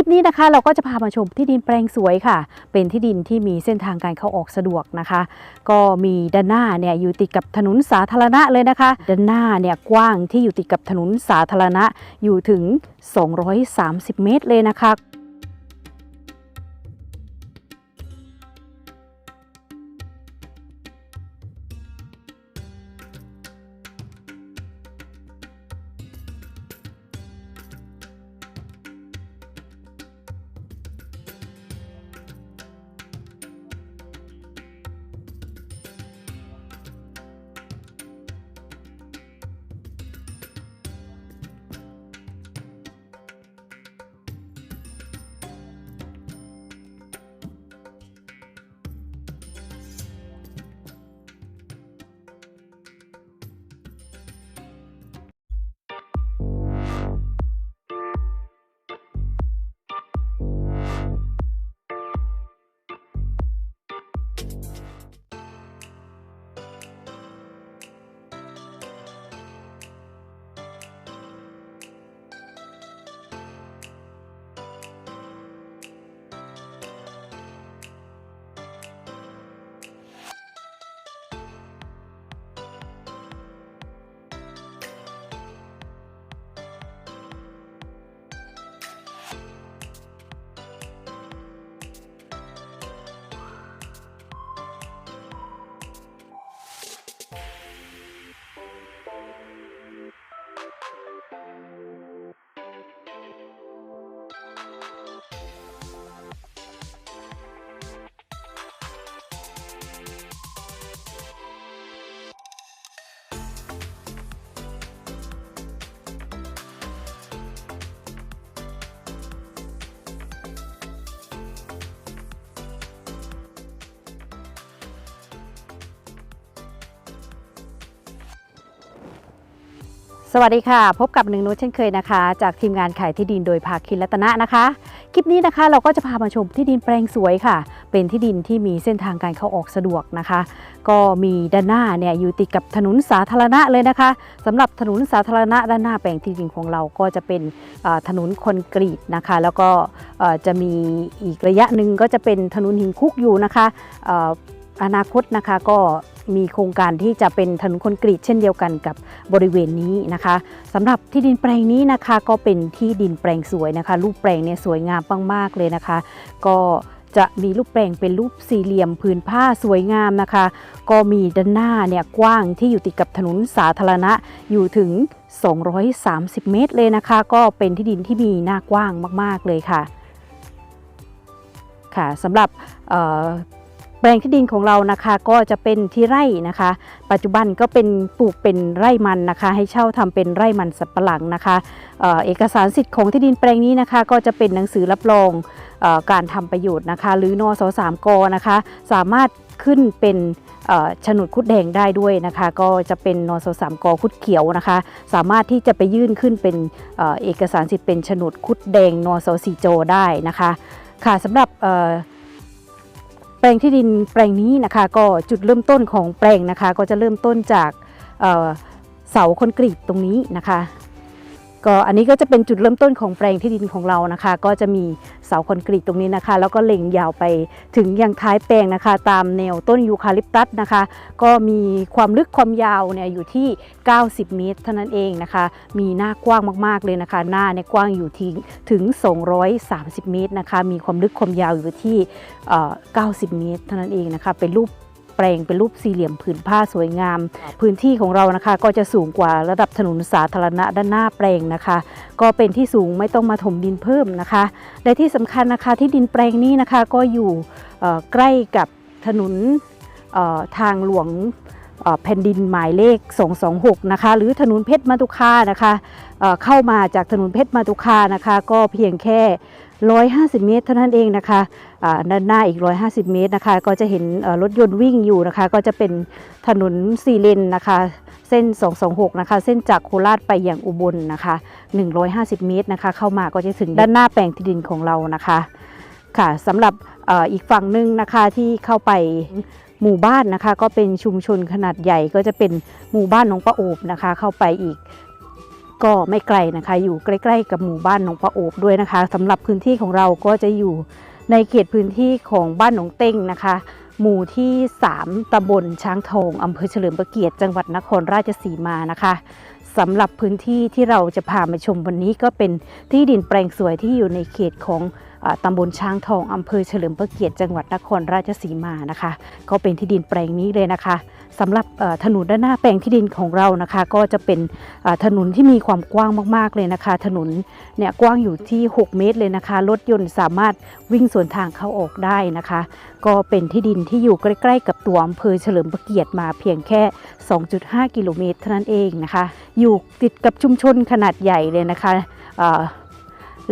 ลิปนี้นะคะเราก็จะพามาชมที่ดินแปลงสวยค่ะ เป็นที่ดินที่มีเส้นทางการเข้าออกสะดวกนะคะ ก็มีด้านหน้าเนี่ยอยู่ติดกับถนนสาธารณะเลยนะคะ ด้านหน้าเนี่ยกว้างที่อยู่ติดกับถนนสาธารณะอยู่ถึง 230 เมตรเลยนะคะ สวัสดีค่ะ พบกับหนึ่งนุชเช่นเคยนะคะ จากทีมงานขายที่ดินโดยภาคินรัตนะนะคะ คลิปนี้นะคะเราก็จะพามาชมที่ดินแปลงสวยค่ะ เป็นที่ดินที่มีเส้นทางการเข้าออกสะดวกนะคะ ก็มีด้านหน้าเนี่ยอยู่ติดกับถนนสาธารณะเลยนะคะสำหรับถนนสาธารณะด้านหน้าแปลงที่ดินของเราก็จะเป็นถนนคอนกรีตนะคะ แล้วก็จะมีอีกระยะหนึ่งก็จะเป็นถนนหินคุกอยู่นะคะออนาคตนะคะก็ มีโครงการที่จะเป็นถนนคอนกรีตเช่นเดียวกันกับบริเวณนี้นะคะสำหรับที่ดินแปลงนี้นะคะก็เป็นที่ดินแปลงสวยนะคะ รูปแปลงเนี่ยสวยงามมากๆเลยนะคะ ก็จะมีรูปแปลงเป็นรูปสี่เหลี่ยมผืนผ้าสวยงามนะคะ ก็มีด้านหน้าเนี่ยกว้างที่อยู่ติดกับถนนสาธารณะอยู่ถึง 230 เมตรเลยนะคะ ก็เป็นที่ดินที่มีหน้ากว้างมาก ๆเลยค่ะค่ะสำหรับเอ่อ แปลงที่ดินของเรานะคะก็จะเป็นที่ไร่นะคะ ปัจจุบันก็เป็นปลูกเป็นไร่มันนะคะ ให้เช่าทำเป็นไร่มันสับปะหลังนะคะเออเอกสารสิทธิ์ของที่ดินแปลงนี้นะคะ ก็จะเป็นหนังสือรับรองออการทำประโยชน์นะคะ หรือนสสามกนะคะ สามารถขึ้นเป็นฉนดคุดแดงได้ด้วยนะคะ ก็จะเป็นนสสามกคุดเขียวนะคะ สามารถที่จะไปยื่นขึ้นเป็นเอกสารสิทธิ์เป็นฉนดคุดแดงนสสีโจได้นะคะ ค่ะสำหรับ แปลงที่ดินแปลงนี้นะคะก็จุดเริ่มต้นของแปลงนะคะ ก็จะเริ่มต้นจากเอ่อเสาคอนกรีตตรงนี้นะคะ ก็อันนี้ก็จะเป็นจุดเริ่มต้นของแปลงที่ดินของเรานะคะ ก็จะมีเสาคอนกรีตตรงนี้นะคะ แล้วก็เล็งยาวไปถึงยังท้ายแปลงนะคะ ตามแนวต้นยูคาลิปตัสนะคะ ก็มีความลึกความยาวเนี่ยอยู่ที่ 90 เมตรเท่านั้นเองนะคะ มีหน้ากว้างมากๆเลยนะคะ หน้าเนี่ยกว้างอยู่ที่ถึง 230 เมตรนะคะ มีความลึกความยาวอยู่ที่เอ่อ90 เมตรเท่านั้นเองนะคะ เป็นรูป ปลงเป็นรูปสี่เหลี่ยมผืนผ้าสวยงาม พื้นที่ของเรานะคะ ก็จะสูงกว่าระดับถนนสาธารณะด้านหน้าแปลงนะคะ ก็เป็นที่สูงไม่ต้องมาถมดินเพิ่มนะคะและที่สำคัญนะคะที่ดินแปลงนี้นะคะก็อยู่เอ่อใกล้กับถนนเอ่อทางหลวงเอ่อแผ่นดินหมายเลข 226 นะคะ หรือถนนเพชรมาตุคานะคะเอ่อเข้ามาจากถนนเพชรมาตุคานะคะ ก็เพียงแค่ 150 เมตร เท่านั้นเองนะคะด้านหน้าอีก 150 เมตรนะคะ ก็จะเห็นรถยนต์วิ่งอยู่นะคะ ก็จะเป็นถนนสี่เลนนะคะ เส้น 226 นะคะ เส้นจากโคราชไปอย่างอุบลนะคะ 150 เมตรนะคะ เข้ามาก็จะถึงด้านหน้าแปลงที่ดินของเรานะคะค่ะสำหรับอออีกฝั่งหนึ่งนะคะที่เข้าไปหมู่บ้านนะคะ ก็เป็นชุมชนขนาดใหญ่ก็จะเป็นหมู่บ้านหนองประโอบนะคะ เข้าไปอีก ก็ไม่ไกลนะคะ อยู่ใกล้ ๆ กับหมู่บ้านหนองปะโอบด้วยนะคะสำหรับพื้นที่ของเราก็จะอยู่ในเขตพื้นที่ของบ้านหนองเต้งนะคะ หมู่ที่ 3 ตำบลช้างทองอำเภอเฉลิมพระเกียรติจังหวัดนครราชสีมานะคะสำหรับพื้นที่ที่เราจะพามาชมวันนี้ก็เป็นที่ดินแปลงสวยที่อยู่ในเขตของ ตำบลช้างทองอำเภอเฉลิมพระเกียรติจังหวัดนครราชสีมานะคะ ก็เป็นที่ดินแปลงนี้เลยนะคะสำหรับถนนด้านหน้าแปลงที่ดินของเรานะคะ ก็จะเป็นถนนที่มีความกว้างมากๆเลยนะคะ ถนนเนี่ยกว้างอยู่ที่ 6 เมตรเลยนะคะ รถยนต์สามารถวิ่งสวนทางเข้าออกได้นะคะ ก็เป็นที่ดินที่อยู่ใกล้ ๆ กับตัวอำเภอเฉลิมพระเกียรติมาเพียงแค่ 2.5 กิโลเมตรเท่านั้นเองนะคะ อยู่ติดกับชุมชนขนาดใหญ่เลยนะคะ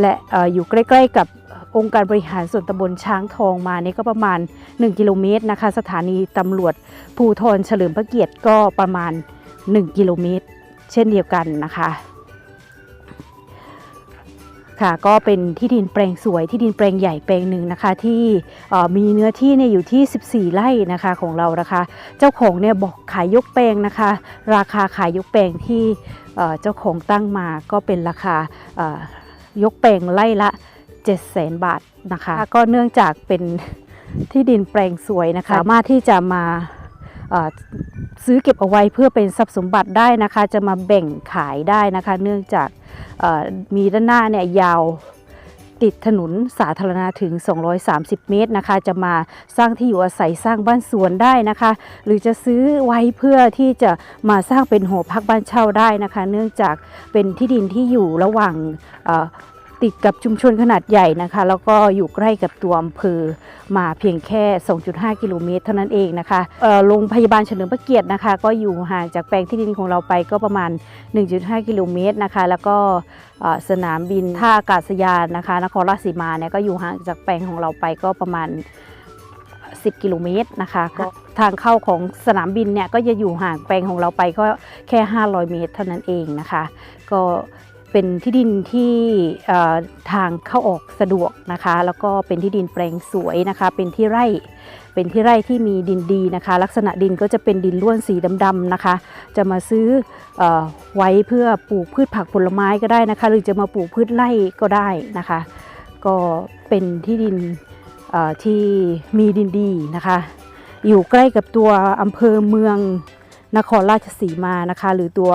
และออยู่ใกล้ ๆ กับ องค์การบริหารส่วนตำบลช้างทองมานี่ก็ประมาณ 1 กิโลเมตรนะคะ สถานีตำรวจภูธรเฉลิมพระเกียรติก็ประมาณ 1 กิโลเมตร เช่นเดียวกันนะคะ ค่ะก็เป็นที่ดินแปลงสวยที่ดินแปลงใหญ่แปลงหนึ่งนะคะ ที่มีเนื้อที่เนี่ยอยู่ที่ 14 ไร่นะคะของเรานะคะ เจ้าของเนี่ยบอกขายยกแปลงนะคะ ราคาขายยกแปลงที่เจ้าของตั้งมาก็เป็นราคายกแปลงไร่ละ 7 0 0 0 0 0 บาทนะคะ ก็เนื่องจากเป็นที่ดินแปลงสวยนะคะ สามารถที่จะมาเอ่อซื้อเก็บเอาไว้เพื่อเป็นทรัพย์สมบัติได้นะคะ จะมาแบ่งขายได้นะคะ เนื่องจากเอ่อมีด้านหน้าเนี่ยยาวติดถนนสาธารณะถึง 230 เมตรนะคะ จะมาสร้างที่อยู่อาศัยสร้างบ้านสวนได้นะคะ หรือจะซื้อไว้เพื่อที่จะมาสร้างเป็นหอพักบ้านเช่าได้นะคะ เนื่องจากเป็นที่ดินที่อยู่ระหว่างเอ่อ ติดกับชุมชนขนาดใหญ่นะคะ แล้วก็อยู่ใกล้กับตัวอำเภอมาเพียงแค่ 2.5 กิโลเมตรเท่านั้นเองนะคะเอ่อโรงพยาบาลเฉลิมพระเกียรตินะคะ ก็อยู่ห่างจากแปลงที่ดินของเราไปก็ประมาณ 1.5 กิโลเมตรนะคะ แล้วก็เอ่อสนามบินท่าอากาศยานนะคะ นครราชสีมาเนี่ยก็อยู่ห่างจากแปลงของเราไปก็ประมาณ 10 กิโลเมตรนะคะก็ทางเข้าของสนามบินเนี่ยก็จะอยู่ห่างแปลงของเราไปก็แค่ 500 เมตร เท่านั้นเองนะคะ ก็ เป็นที่ดินที่ทางเข้าออกสะดวกนะคะ แล้วก็เป็นที่ดินแปลงสวยนะคะ เป็นที่ไร่ เป็นที่ไร่ที่มีดินดีนะคะ ลักษณะดินก็จะเป็นดินล้วนสีดำๆนะคะ จะมาซื้ออไว้เพื่อปลูกพืชผักผลไม้ก็ได้นะคะ หรือจะมาปลูกพืชไร่ก็ได้นะคะ ก็เป็นที่ดินที่มีดินดีนะคะ อยู่ใกล้กับตัวอำเภอเมือง นครราชสีมานะคะ หรือตัว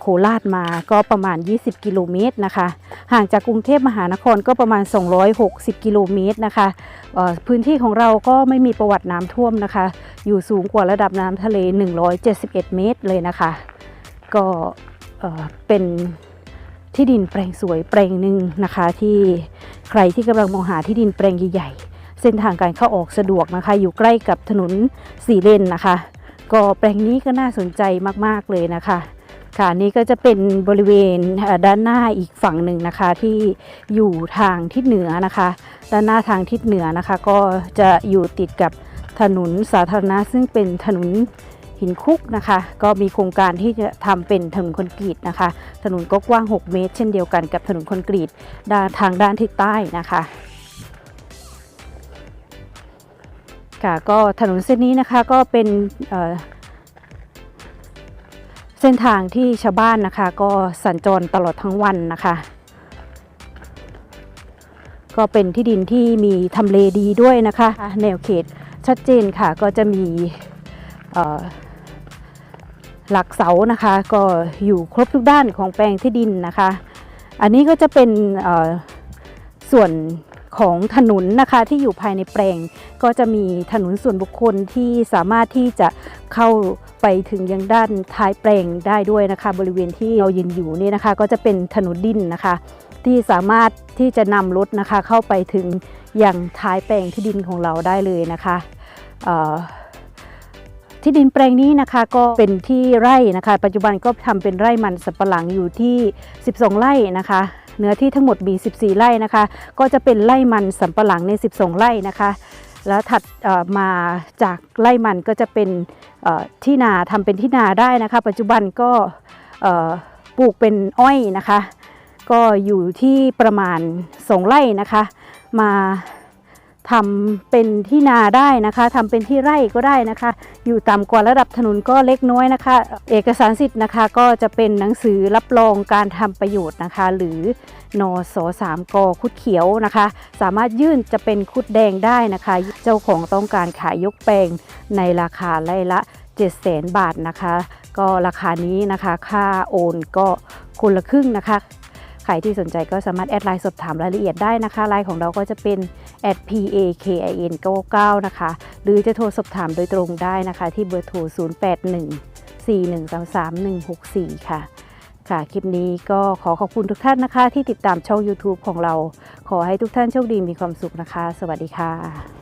โคราชมาก็ประมาณ 20 กิโลเมตรนะคะ ห่างจากกรุงเทพมหานครก็ประมาณ 260 กิโลเมตรนะคะพื้นที่ของเราก็ไม่มีประวัติน้ำท่วมนะคะ อยู่สูงกว่าระดับน้ำทะเล 171 เมตรเลยนะคะ ก็เอ่อเป็นที่ดินแปลงสวยแปลงหนึ่งนะคะ ที่ใครที่กำลังมองหาที่ดินแปลงใหญ่ๆเส้นทางการเข้าออกสะดวกนะคะ อยู่ใกล้กับถนนสี่เลนนะคะ ก็แปลงนี้ก็น่าสนใจมากๆเลยนะคะค่ะนี่ก็จะเป็นบริเวณด้านหน้าอีกฝั่งหนึ่งนะคะที่อยู่ทางทิศเหนือนะคะ ด้านหน้าทางทิศเหนือนะคะ ก็จะอยู่ติดกับถนนสาธารณะซึ่งเป็นถนนหินคุกนะคะ ก็มีโครงการที่จะทำเป็นถนนคอนกรีตนะคะ ถนนก็กว้าง 6 เมตร เช่นเดียวกันกับถนนคอนกรีตด้านทางด้านทิศใต้นะคะ ค่ะก็ถนนเส้นนี้นะคะก็เป็นเเส้นทางที่ชาวบ้านนะคะ ก็สัญจรตลอดทั้งวันนะคะ ก็เป็นที่ดินที่มีทำเลดีด้วยนะคะ แนวเขตชัดเจนค่ะก็จะมีหลักเสานะคะ ก็อยู่ครบทุกด้านของแปลงที่ดินนะคะ อันนี้ก็จะเป็นส่วน ของถนนนะคะที่อยู่ภายในแปลง ก็จะมีถนนส่วนบุคคลที่สามารถที่จะเข้าไปถึงยังด้านท้ายแปลงได้ด้วยนะคะ บริเวณที่เรายืนอยู่นี่นะคะ ก็จะเป็นถนนดินนะคะ ที่สามารถที่จะนำรถนะคะเข้าไปถึงยังท้ายแปลงที่ดินของเราได้เลยนะคะที่ดินแปลงนี้นะคะก็เป็นที่ไร่นะคะ ปัจจุบันก็ทำเป็นไร่มันสับปะหลังอยู่ที่ 12 ไร่นะคะ เนื้อที่ทั้งหมดมี 14 ไร่นะคะ ก็จะเป็นไร่มันสำปะหลังใน 12 ไร่นะคะ แล้วถัดมาจากไร่มันก็จะเป็นที่นาทำเป็นที่นาได้นะคะ ปัจจุบันก็ปลูกเป็นอ้อยนะคะ ก็อยู่ที่ประมาณ 2 ไร่นะคะ มา ทำเป็นที่นาได้นะคะทำเป็นที่ไร่ก็ได้นะคะ อยู่ต่ำกว่าระดับถนนก็เล็กน้อยนะคะ เอกสารสิทธิ์นะคะก็จะเป็นหนังสือรับรองการทำประโยชน์นะคะ หรือนสสามกคุดเขียวนะคะ สามารถยื่นจะเป็นคุดแดงได้นะคะ เจ้าของต้องการขายยกแปลงในราคาไร่ละ 7 0 0 0 0 0 บาทนะคะ ก็ราคานี้นะคะค่าโอนก็คนละครึ่งนะคะ ใครที่สนใจก็สามารถแอดไลน์สอบถามรายละเอียดได้นะคะไลน์ของเราก็จะเป็น @pakin 99 นะคะ หรือจะโทรสอบถามโดยตรงได้นะคะ ที่เบอร์โทร 081 4133164 ค่ะ ค่ะ คลิปนี้ก็ขอขอบคุณทุกท่านนะคะ ที่ติดตามช่อง YouTube ของเรา ขอให้ทุกท่านโชคดีมีความสุขนะคะ สวัสดีค่ะ